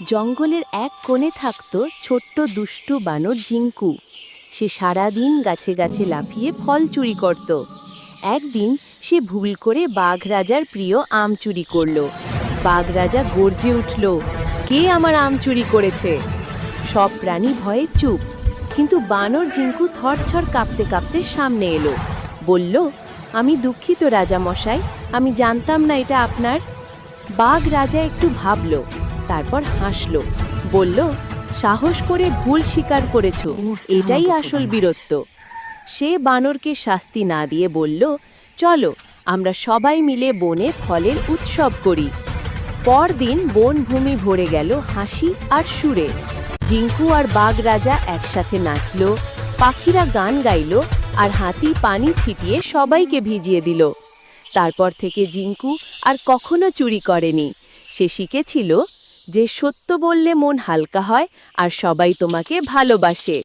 জঙ্গলের এক কোণে থাকত ছোট্ট দুষ্টু বানর জিঙ্কু। সে সারাদিন গাছে গাছে লাফিয়ে ফল চুরি করত। একদিন সে ভুল করে বাঘ রাজার প্রিয় আম চুরি করল। বাঘ রাজা গর্জে উঠল, কে আমার আম চুরি করেছে? সব প্রাণী ভয়ে চুপ, কিন্তু বানর জিঙ্কু থরথর কাঁপতে কাঁপতে সামনে এলো। বলল, আমি দুঃখিত রাজা মশাই আমি জানতাম না এটা আপনার। বাঘ রাজা একটু ভাবল তারপর হাসল বলল সাহস করে ভুল স্বীকার করেছ এটাই আসল বীরত্ব। সে বানরকে শাস্তি না দিয়ে বলল চলো আমরা সবাই মিলে বনে ফলের উৎসব করি। পরদিন বনভূমি ভরে গেল হাসি আর সুরে। জিঙ্কু আর বাঘ রাজা একসাথে নাচল পাখিরা গান গাইল আর হাতি পানি ছিটিয়ে সবাইকে ভিজিয়ে দিল। তারপর থেকে জিঙ্কু আর কখনো চুরি করেনি। সে শিখেছিল যে সত্য বললে মন হালকা হয় আর সবাই তোমাকে ভালোবাসে।